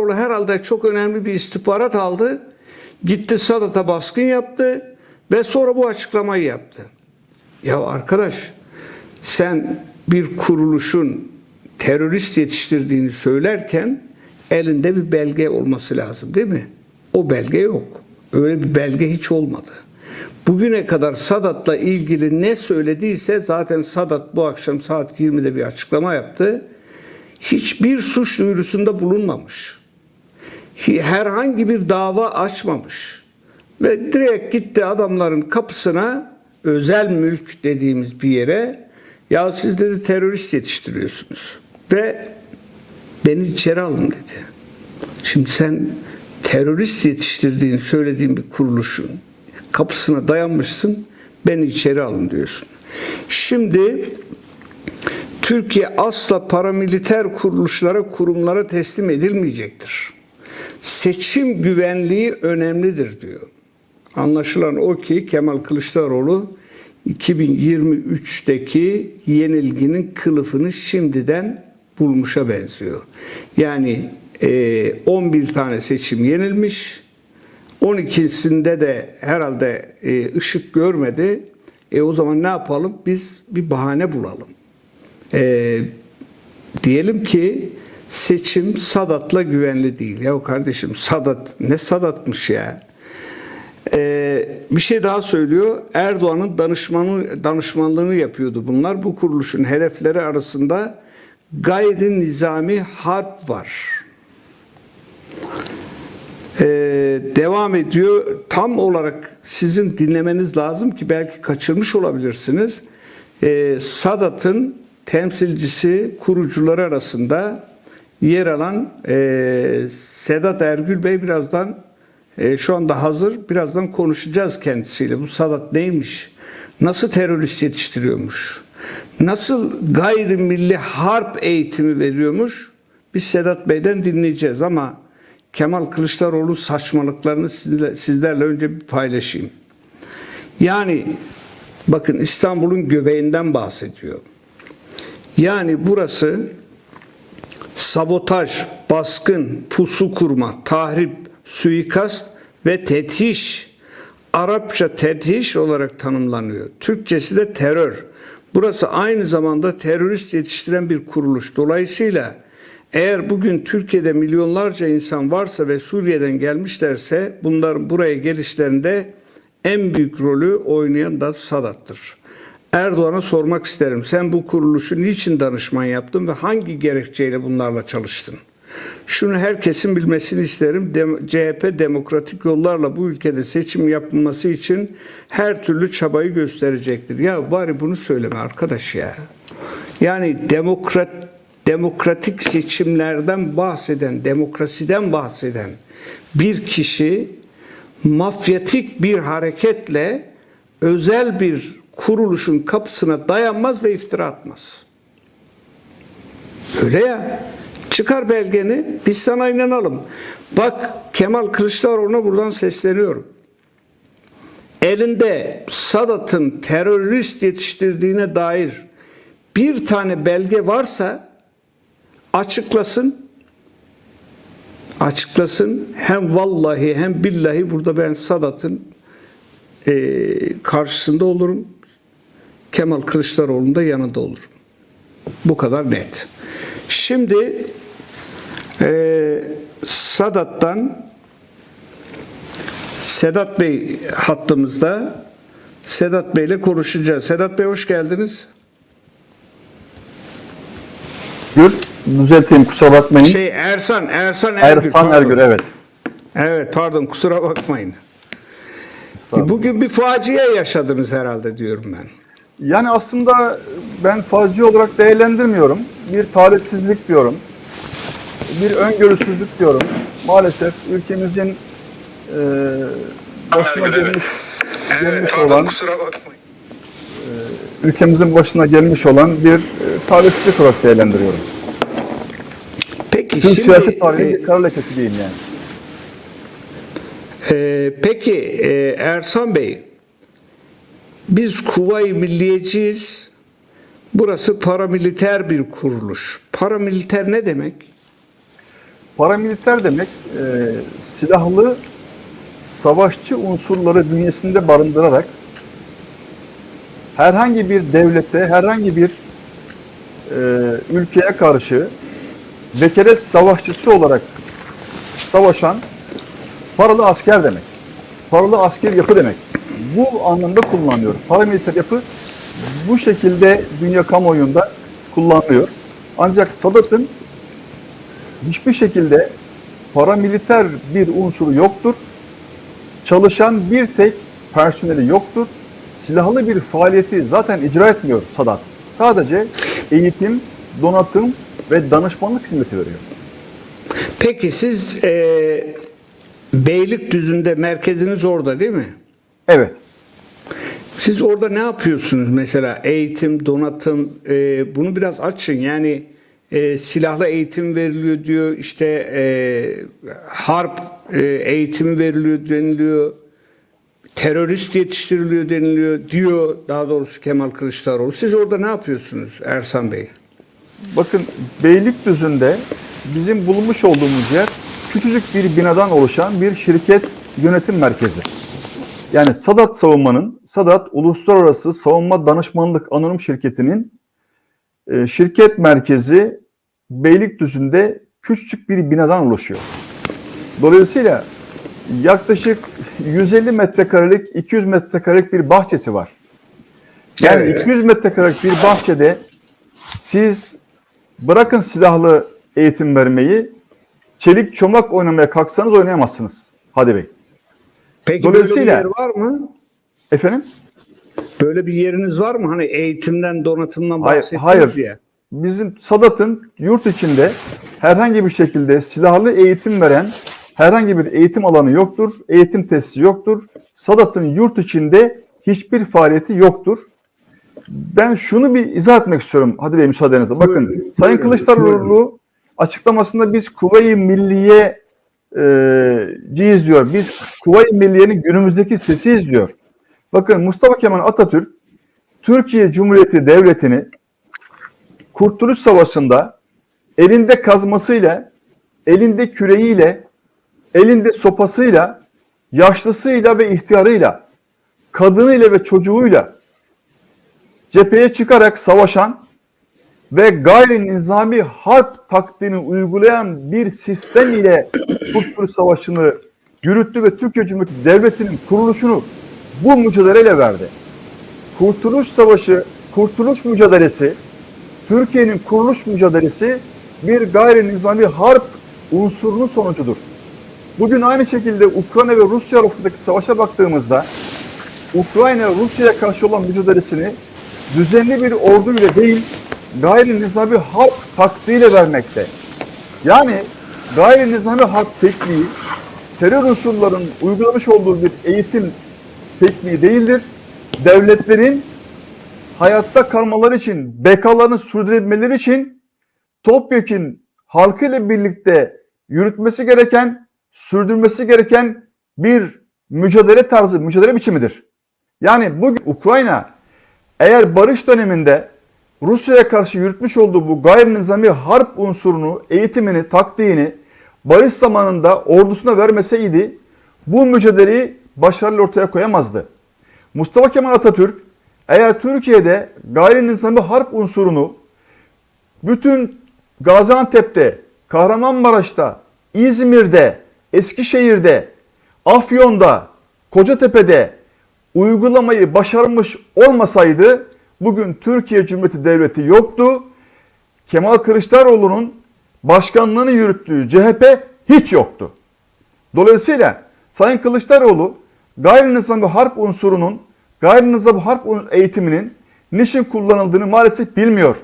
Kılıçdaroğlu herhalde çok önemli bir istihbarat aldı. Gitti Sadat'a baskın yaptı ve sonra bu açıklamayı yaptı. Ya arkadaş sen bir kuruluşun terörist yetiştirdiğini söylerken elinde bir belge olması lazım değil mi? O belge yok. Öyle bir belge hiç olmadı. Bugüne kadar Sadat'la ilgili ne söylediyse zaten Sadat bu akşam saat 20'de bir açıklama yaptı. Hiçbir suç duyurusunda bulunmamış. Herhangi bir dava açmamış. Ve direkt gitti adamların kapısına özel mülk dediğimiz bir yere ya siz dedi terörist yetiştiriyorsunuz. Ve beni içeri alın dedi. Şimdi sen terörist yetiştirdiğini söylediğin bir kuruluşun kapısına dayanmışsın, beni içeri alın diyorsun. Şimdi Türkiye asla paramiliter kuruluşlara, kurumlara teslim edilmeyecektir. Seçim güvenliği önemlidir diyor. Anlaşılan o ki Kemal Kılıçdaroğlu 2023'teki yenilginin kılıfını şimdiden bulmuşa benziyor. Yani e, 11 tane seçim yenilmiş. 12'sinde de herhalde e, ışık görmedi. E o zaman ne yapalım? Biz bir bahane bulalım. E, diyelim ki seçim Sadat'la güvenli değil. Ya kardeşim Sadat ne Sadat'mış ya. Ee, bir şey daha söylüyor. Erdoğan'ın danışmanı, danışmanlığını yapıyordu bunlar. Bu kuruluşun hedefleri arasında gayri nizami harp var. Ee, devam ediyor. Tam olarak sizin dinlemeniz lazım ki belki kaçırmış olabilirsiniz. Ee, Sadat'ın temsilcisi, kurucuları arasında yer alan e, Sedat Ergül Bey birazdan e, şu anda hazır. Birazdan konuşacağız kendisiyle. Bu Sadat neymiş? Nasıl terörist yetiştiriyormuş? Nasıl gayrimilli harp eğitimi veriyormuş? Biz Sedat Bey'den dinleyeceğiz ama Kemal Kılıçdaroğlu saçmalıklarını sizle- sizlerle önce bir paylaşayım. Yani bakın İstanbul'un göbeğinden bahsediyor. Yani burası sabotaj, baskın, pusu kurma, tahrip, suikast ve tethiş. Arapça tethiş olarak tanımlanıyor. Türkçesi de terör. Burası aynı zamanda terörist yetiştiren bir kuruluş. Dolayısıyla eğer bugün Türkiye'de milyonlarca insan varsa ve Suriye'den gelmişlerse bunların buraya gelişlerinde en büyük rolü oynayan da Sadat'tır. Erdoğan'a sormak isterim. Sen bu kuruluşu niçin danışman yaptın ve hangi gerekçeyle bunlarla çalıştın? Şunu herkesin bilmesini isterim. Dem- CHP demokratik yollarla bu ülkede seçim yapılması için her türlü çabayı gösterecektir. Ya bari bunu söyleme arkadaş ya. Yani demokrat demokratik seçimlerden bahseden, demokrasiden bahseden bir kişi mafyatik bir hareketle özel bir kuruluşun kapısına dayanmaz ve iftira atmaz. Öyle ya. Çıkar belgeni, biz sana inanalım. Bak Kemal Kılıçdaroğlu'na buradan sesleniyorum. Elinde Sadat'ın terörist yetiştirdiğine dair bir tane belge varsa açıklasın. Açıklasın. Hem vallahi hem billahi burada ben Sadat'ın karşısında olurum. Kemal Kılıçdaroğlu'nun da yanında olurum. Bu kadar net. Şimdi e, Sadat'tan Sedat Bey hattımızda. Sedat Bey ile konuşacağız. Sedat Bey hoş geldiniz. Gül, düzelteyim kusura bakmayın. Şey Ersan, Ersan Ergül. Ersan pardon. Evet. Evet pardon kusura bakmayın. Bugün bir facia yaşadınız herhalde diyorum ben. Yani aslında ben facia olarak değerlendirmiyorum. Bir talihsizlik diyorum. Bir öngörüsüzlük diyorum. Maalesef ülkemizin e, başına gelmiş, gelmiş olan, kusura bakmayın. ülkemizin başına gelmiş olan bir e, talihsizlik olarak değerlendiriyorum. Peki Türk şimdi siyaset tarihinin e, bir kara lekesi diyeyim yani. e, peki e, Ersan Bey biz Kuvayi Milliyeciyiz. Burası paramiliter bir kuruluş. Paramiliter ne demek? paramiliter demek e, silahlı savaşçı unsurları bünyesinde barındırarak herhangi bir devlete, herhangi bir e, ülkeye karşı vekalet savaşçısı olarak savaşan paralı asker demek. Paralı asker yapı demek. Bu anlamda kullanılıyor. Paramiliter yapı bu şekilde dünya kamuoyunda kullanılıyor. Ancak Sadat'ın hiçbir şekilde paramiliter bir unsuru yoktur. Çalışan bir tek personeli yoktur. Silahlı bir faaliyeti zaten icra etmiyor Sadat. Sadece eğitim, donatım ve danışmanlık hizmeti veriyor. Peki siz e, Beylikdüzü'nde merkeziniz orada değil mi? Evet. Siz orada ne yapıyorsunuz mesela eğitim, donatım e, bunu biraz açın yani e, silahlı eğitim veriliyor diyor işte e, harp e, eğitimi veriliyor deniliyor terörist yetiştiriliyor deniliyor diyor daha doğrusu Kemal Kılıçdaroğlu. Siz orada ne yapıyorsunuz Ersan Bey? Bakın Beylikdüzü'nde bizim bulunmuş olduğumuz yer küçücük bir binadan oluşan bir şirket yönetim merkezi. Yani Sadat Savunma'nın, Sadat Uluslararası Savunma Danışmanlık Anonim Şirketi'nin e, şirket merkezi Beylikdüzü'nde küçücük bir binadan oluşuyor. Dolayısıyla yaklaşık 150 metrekarelik, 200 metrekarelik bir bahçesi var. Yani Evet. 200 metrekarelik bir bahçede siz bırakın silahlı eğitim vermeyi, çelik çomak oynamaya kalksanız oynayamazsınız. Hadi Bey. Peki Dolayısıyla- böyle bir yer var mı? Efendim? Böyle bir yeriniz var mı? Hani eğitimden, donatımdan Hayır, bahsettiniz hayır. ya. Bizim Sadat'ın yurt içinde herhangi bir şekilde silahlı eğitim veren herhangi bir eğitim alanı yoktur. Eğitim tesisi yoktur. Sadat'ın yurt içinde hiçbir faaliyeti yoktur. Ben şunu bir izah etmek istiyorum. Hadi Bey müsaadenizle. Bakın Buyurun, Sayın buyurun, Kılıçdaroğlu açıklamasında biz Kuvayi Milliye ciyiz diyor. Biz Kuvayi Milliye'nin günümüzdeki sesiyiz diyor. Bakın Mustafa Kemal Atatürk Türkiye Cumhuriyeti Devleti'ni Kurtuluş Savaşı'nda elinde kazmasıyla, elinde küreğiyle, elinde sopasıyla, yaşlısıyla ve ihtiyarıyla, kadınıyla ve çocuğuyla cepheye çıkarak savaşan ve gayri nizami harp taktiğini uygulayan bir sistem ile Kurtuluş Savaşı'nı yürüttü ve Türkiye Cumhuriyeti Devleti'nin kuruluşunu bu mücadeleyle verdi. Kurtuluş Savaşı, Kurtuluş mücadelesi, Türkiye'nin kuruluş mücadelesi bir gayri nizami harp unsurunun sonucudur. Bugün aynı şekilde Ukrayna ve Rusya arasındaki savaşa baktığımızda Ukrayna Rusya'ya karşı olan mücadelesini düzenli bir ordu ile değil gayri nizami harp taktiğiyle vermekte. Yani gayri nizami harp tekniği terör unsurların uygulamış olduğu bir eğitim tekniği değildir. Devletlerin hayatta kalmaları için, bekalarını sürdürebilmeleri için topyekun halkıyla birlikte yürütmesi gereken, sürdürmesi gereken bir mücadele tarzı, mücadele biçimidir. Yani bugün Ukrayna eğer barış döneminde Rusya'ya karşı yürütmüş olduğu bu gayri nizami harp unsurunu, eğitimini, taktiğini barış zamanında ordusuna vermeseydi bu mücadeleyi başarılı ortaya koyamazdı. Mustafa Kemal Atatürk eğer Türkiye'de gayri nizami harp unsurunu bütün Gaziantep'te, Kahramanmaraş'ta, İzmir'de, Eskişehir'de, Afyon'da, Kocatepe'de uygulamayı başarmış olmasaydı bugün Türkiye Cumhuriyeti Devleti yoktu. Kemal Kılıçdaroğlu'nun başkanlığını yürüttüğü CHP hiç yoktu. Dolayısıyla Sayın Kılıçdaroğlu gayri harp unsurunun, gayri harp eğitiminin niçin kullanıldığını maalesef bilmiyor.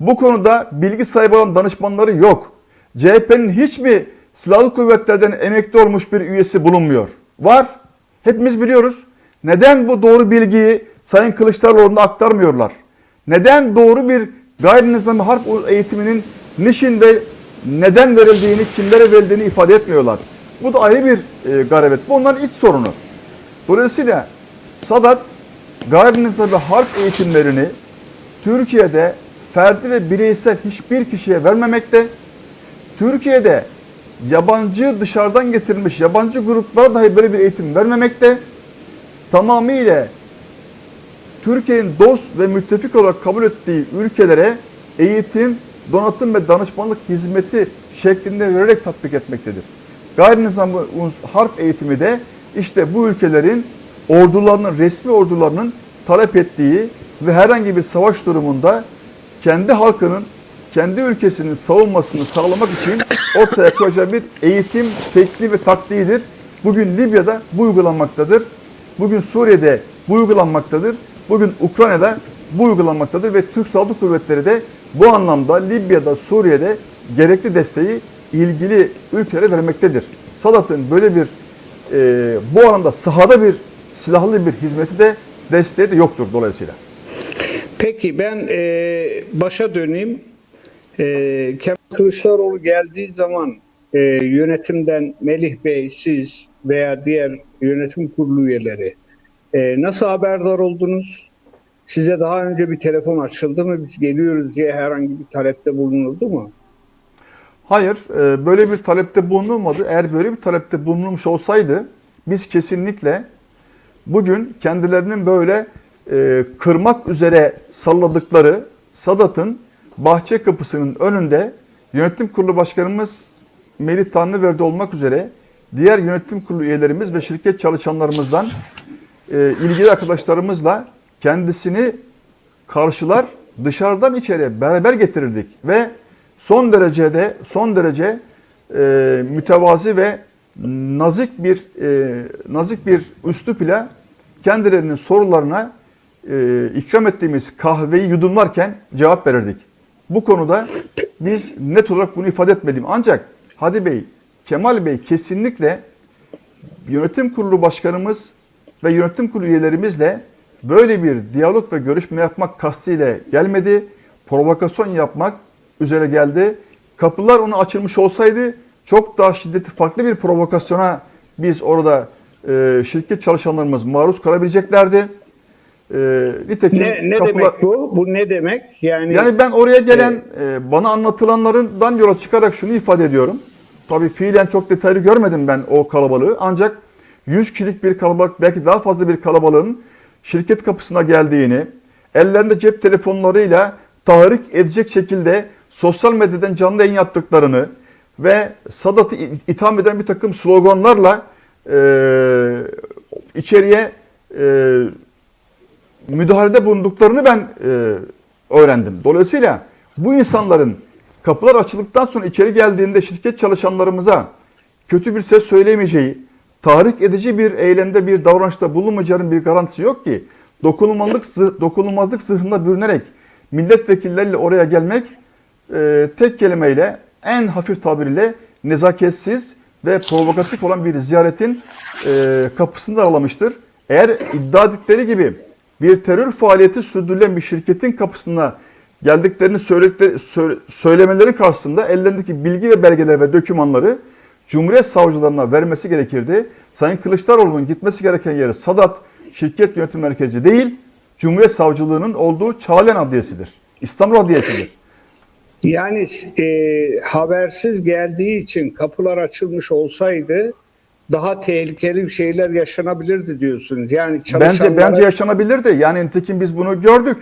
Bu konuda bilgi sahibi olan danışmanları yok. CHP'nin hiç mi silahlı kuvvetlerden emekli olmuş bir üyesi bulunmuyor? Var. Hepimiz biliyoruz. Neden bu doğru bilgiyi Sayın Kılıçdaroğlu'na aktarmıyorlar? Neden doğru bir gayri nizami harp eğitiminin niçin ve neden verildiğini, kimlere verildiğini ifade etmiyorlar? Bu da ayrı bir e, garabet. Bu onların iç sorunu. Dolayısıyla Sadat gayri nizami harp eğitimlerini Türkiye'de ferdi ve bireysel hiçbir kişiye vermemekte. Türkiye'de yabancı dışarıdan getirilmiş yabancı gruplara dahi böyle bir eğitim vermemekte. Tamamıyla Türkiye'nin dost ve müttefik olarak kabul ettiği ülkelere eğitim, donatım ve danışmanlık hizmeti şeklinde vererek tatbik etmektedir. Gayri nizamlı uns- harp eğitimi de işte bu ülkelerin ordularının, resmi ordularının talep ettiği ve herhangi bir savaş durumunda kendi halkının, kendi ülkesinin savunmasını sağlamak için ortaya koyacağı bir eğitim tekniği ve taktiğidir. Bugün Libya'da bu uygulanmaktadır. Bugün Suriye'de bu uygulanmaktadır. Bugün Ukrayna'da bu uygulanmaktadır ve Türk Silahlı Kuvvetleri de bu anlamda Libya'da, Suriye'de gerekli desteği ilgili ülkelere vermektedir. Sadat'ın böyle bir e, bu alanda sahada bir silahlı bir hizmeti de desteği de yoktur dolayısıyla. Peki ben e, başa döneyim. E, Kemal Kılıçdaroğlu geldiği zaman e, yönetimden Melih Bey, siz veya diğer yönetim kurulu üyeleri e, nasıl haberdar oldunuz? Size daha önce bir telefon açıldı mı? Biz geliyoruz diye herhangi bir talepte bulunuldu mu? Hayır, e, böyle bir talepte bulunulmadı. Eğer böyle bir talepte bulunulmuş olsaydı biz kesinlikle bugün kendilerinin böyle e, kırmak üzere salladıkları Sadat'ın bahçe kapısının önünde yönetim kurulu başkanımız Melih Tanrıverdi olmak üzere diğer yönetim kurulu üyelerimiz ve şirket çalışanlarımızdan e, ilgili arkadaşlarımızla kendisini karşılar dışarıdan içeri beraber getirirdik ve son derecede son derece e, mütevazi ve nazik bir e, nazik bir üslup ile kendilerinin sorularına e, ikram ettiğimiz kahveyi yudumlarken cevap verirdik. Bu konuda biz net olarak bunu ifade etmedim. Ancak Hadi Bey, Kemal Bey kesinlikle yönetim kurulu başkanımız ve yönetim kurulu üyelerimizle böyle bir diyalog ve görüşme yapmak kastıyla gelmedi. Provokasyon yapmak üzere geldi. Kapılar ona açılmış olsaydı çok daha şiddetli farklı bir provokasyona biz orada e, şirket çalışanlarımız maruz kalabileceklerdi. E, nitekim Ne, ne kapılar- demek bu? Bu ne demek? Yani, yani ben oraya gelen e, bana anlatılanlarından yola çıkarak şunu ifade ediyorum. Tabii fiilen çok detaylı görmedim ben o kalabalığı. Ancak 100 kişilik bir kalabalık belki daha fazla bir kalabalığın şirket kapısına geldiğini, ellerinde cep telefonlarıyla tahrik edecek şekilde sosyal medyadan canlı yayın yaptıklarını ve Sadat'ı itham eden bir takım sloganlarla e, içeriye e, müdahalede bulunduklarını ben e, öğrendim. Dolayısıyla bu insanların kapılar açıldıktan sonra içeri geldiğinde şirket çalışanlarımıza kötü bir ses söyleyemeyeceği, tahrik edici bir eylemde bir davranışta bulunmayacağının bir garantisi yok ki. Dokunulmazlık, dokunulmazlık zırhına bürünerek milletvekilleriyle oraya gelmek e, tek kelimeyle en hafif tabiriyle nezaketsiz ve provokatif olan bir ziyaretin e, kapısını aralamıştır. Eğer iddia ettikleri gibi bir terör faaliyeti sürdürülen bir şirketin kapısına geldiklerini söylemeleri karşısında ellerindeki bilgi ve belgeler ve dokümanları Cumhuriyet savcılarına vermesi gerekirdi. Sayın Kılıçdaroğlu'nun gitmesi gereken yeri Sadat Şirket Yönetim Merkezi değil, Cumhuriyet Savcılığı'nın olduğu Çağlayan Adliyesi'dir. İstanbul Adliyesi'dir. yani e, habersiz geldiği için kapılar açılmış olsaydı daha tehlikeli şeyler yaşanabilirdi diyorsunuz. Yani Bence çalışanlara bence yaşanabilirdi. Yani nitekim biz bunu gördük.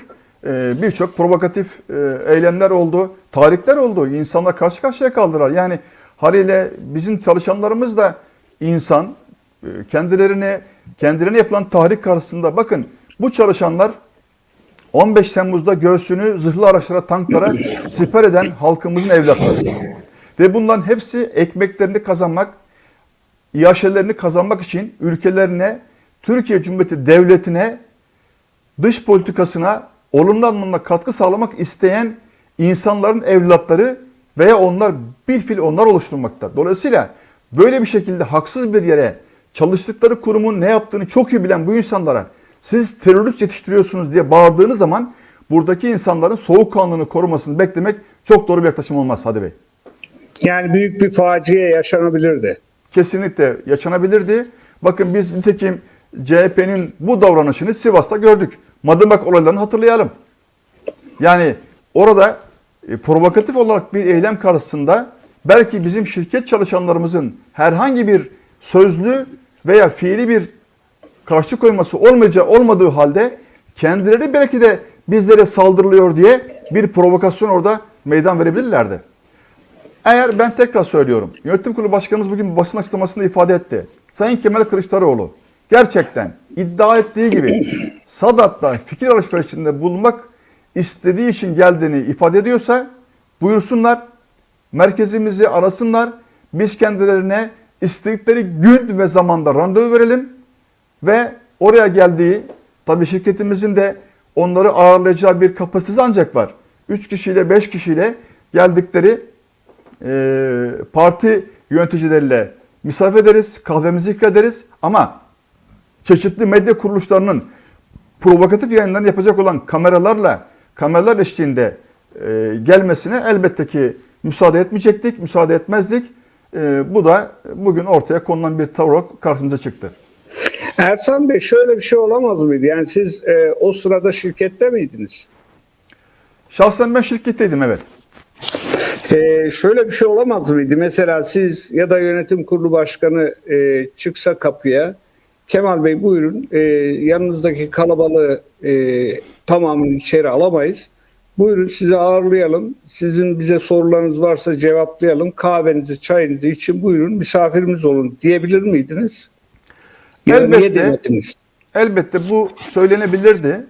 Ee, Birçok provokatif e, eylemler oldu, tarihler oldu. İnsanlar karşı karşıya kaldılar. Yani haliyle bizim çalışanlarımız da insan. e, Kendilerine kendilerine yapılan tahrik karşısında bakın bu çalışanlar 15 Temmuz'da göğsünü zırhlı araçlara, tanklara siper eden halkımızın evlatları. Ve bunların hepsi ekmeklerini kazanmak, iaşelerini kazanmak için ülkelerine, Türkiye Cumhuriyeti Devleti'ne, dış politikasına olumlu anlamda katkı sağlamak isteyen insanların evlatları veya onlar bir fil onlar oluşturmakta. Dolayısıyla böyle bir şekilde haksız bir yere çalıştıkları kurumun ne yaptığını çok iyi bilen bu insanlara siz terörist yetiştiriyorsunuz diye bağırdığınız zaman buradaki insanların soğukkanlılığını korumasını beklemek çok doğru bir yaklaşım olmaz Hadi Bey. yani büyük bir facia yaşanabilirdi. kesinlikle yaşanabilirdi. Bakın biz nitekim CHP'nin bu davranışını Sivas'ta gördük. Madımak olaylarını hatırlayalım. Yani orada e, provokatif olarak bir eylem karşısında belki bizim şirket çalışanlarımızın herhangi bir sözlü veya fiili bir karşı koyması olmayacağı olmadığı halde kendileri belki de bizlere saldırılıyor diye bir provokasyon orada meydan verebilirlerdi. Eğer ben tekrar söylüyorum. Yönetim Kurulu Başkanımız bugün basın açıklamasında ifade etti. Sayın Kemal Kılıçdaroğlu gerçekten iddia ettiği gibi Sadat'ta fikir alışverişinde bulunmak istediği için geldiğini ifade ediyorsa buyursunlar merkezimizi arasınlar. Biz kendilerine istedikleri gün ve zamanda randevu verelim ve oraya geldiği tabii şirketimizin de onları ağırlayacağı bir kapasitesi ancak var. 3 kişiyle 5 kişiyle geldikleri e, parti yöneticileriyle misafir ederiz, kahvemizi ikram ederiz ama çeşitli medya kuruluşlarının provokatif yayınlarını yapacak olan kameralarla, kameralar eşliğinde e, gelmesine elbette ki müsaade etmeyecektik, müsaade etmezdik. E, bu da bugün ortaya konulan bir tavır olarak karşımıza çıktı. Ersan Bey şöyle bir şey olamaz mıydı? Yani siz e, o sırada şirkette miydiniz? Şahsen ben şirketteydim evet. E, şöyle bir şey olamaz mıydı? Mesela siz ya da yönetim kurulu başkanı e, çıksa kapıya Kemal Bey buyurun e, yanınızdaki kalabalığı e, tamamını içeri alamayız. Buyurun sizi ağırlayalım. Sizin bize sorularınız varsa cevaplayalım. Kahvenizi, çayınızı için buyurun misafirimiz olun diyebilir miydiniz? Ya niye Elbette. demediniz? Elbette bu söylenebilirdi.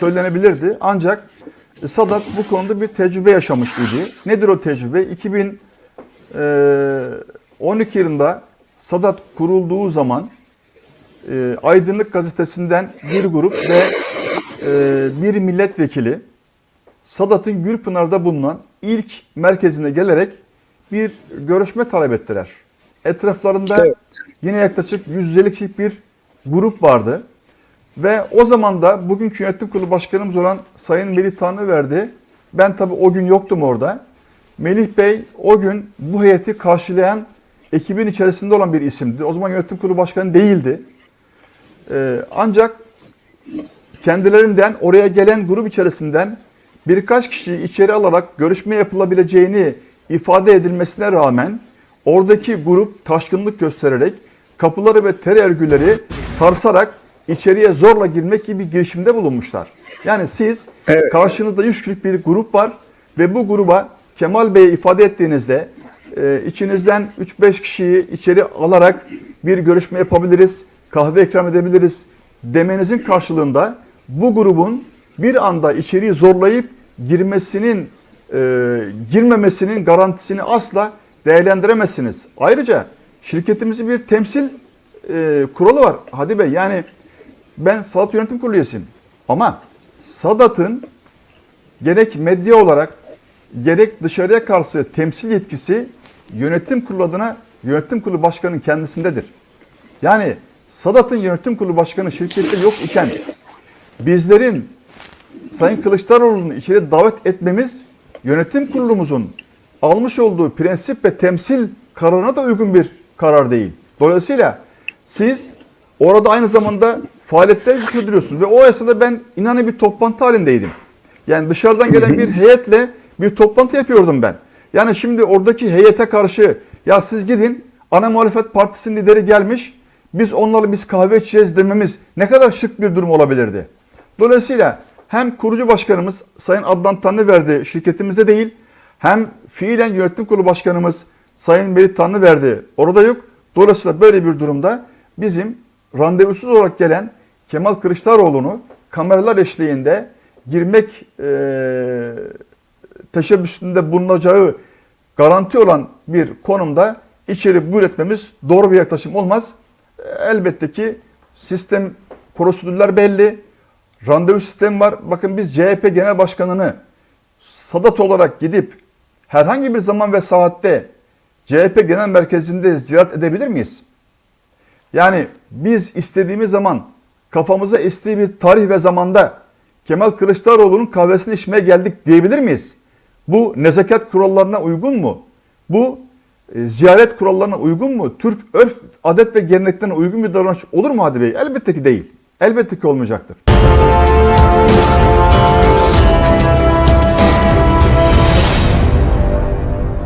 Söylenebilirdi. Ancak Sadat bu konuda bir tecrübe yaşamış idi. Nedir o tecrübe? 2012 yılında Sadat kurulduğu zaman e, Aydınlık Gazetesi'nden bir grup ve e, bir milletvekili Sadat'ın Gürpınar'da bulunan ilk merkezine gelerek bir görüşme talep ettiler. Etraflarında Evet. yine yaklaşık 150 kişilik bir grup vardı. Ve o zaman da bugünkü yönetim kurulu başkanımız olan Sayın Melih Tanrıverdi, ben tabii o gün yoktum orada. Melih Bey o gün bu heyeti karşılayan ekibin içerisinde olan bir isimdi. O zaman yönetim kurulu başkanı değildi. Ee, ancak kendilerinden oraya gelen grup içerisinden birkaç kişiyi içeri alarak görüşme yapılabileceğini ifade edilmesine rağmen oradaki grup taşkınlık göstererek kapıları ve tere örgüleri sarsarak içeriye zorla girmek gibi bir girişimde bulunmuşlar. Yani siz Evet. karşınızda 100 kişilik bir grup var ve bu gruba Kemal Bey'e ifade ettiğinizde e, içinizden 3-5 kişiyi içeri alarak bir görüşme yapabiliriz, kahve ikram edebiliriz demenizin karşılığında bu grubun bir anda içeriği zorlayıp girmesinin, e, girmemesinin garantisini asla değerlendiremezsiniz. Ayrıca şirketimizin bir temsil e, kuralı var Hadi Bey. Yani ben Sadat Yönetim Kurulu üyesiyim. Ama Sadat'ın gerek medya olarak gerek dışarıya karşı temsil yetkisi yönetim kurulu adına yönetim kurulu başkanının kendisindedir. Yani Sadat'ın yönetim kurulu başkanı şirkette yok iken bizlerin Sayın Kılıçdaroğlu'nu içeri davet etmemiz yönetim kurulumuzun almış olduğu prensip ve temsil kararına da uygun bir karar değil. Dolayısıyla siz orada aynı zamanda faaliyetler sürdürüyorsunuz ve o esnada ben inanın bir toplantı halindeydim. Yani dışarıdan gelen bir heyetle bir toplantı yapıyordum ben. Yani şimdi oradaki heyete karşı ya siz gidin ana muhalefet partisinin lideri gelmiş biz onlarla biz kahve içeceğiz dememiz ne kadar şık bir durum olabilirdi. Dolayısıyla hem kurucu başkanımız Sayın Adnan Tanrıverdi şirketimize değil hem fiilen yönetim kurulu başkanımız Sayın Melih Tanrıverdi orada yok. Dolayısıyla böyle bir durumda bizim randevusuz olarak gelen Kemal Kılıçdaroğlu'nu kameralar eşliğinde girmek eee teşebbüsünde bulunacağı garanti olan bir konumda içeri buyur etmemiz doğru bir yaklaşım olmaz. Elbette ki sistem prosedürler belli. Randevu sistemi var. Bakın biz CHP Genel Başkanı'nı Sadat olarak gidip herhangi bir zaman ve saatte CHP Genel Merkezi'nde ziyaret edebilir miyiz? Yani biz istediğimiz zaman kafamıza estiği bir tarih ve zamanda Kemal Kılıçdaroğlu'nun kahvesini içmeye geldik diyebilir miyiz? Bu nezaket kurallarına uygun mu? Bu e, ziyaret kurallarına uygun mu? Türk örf, adet ve geleneklerine uygun bir davranış olur mu Hadi Bey? Elbette ki değil. Elbette ki olmayacaktır.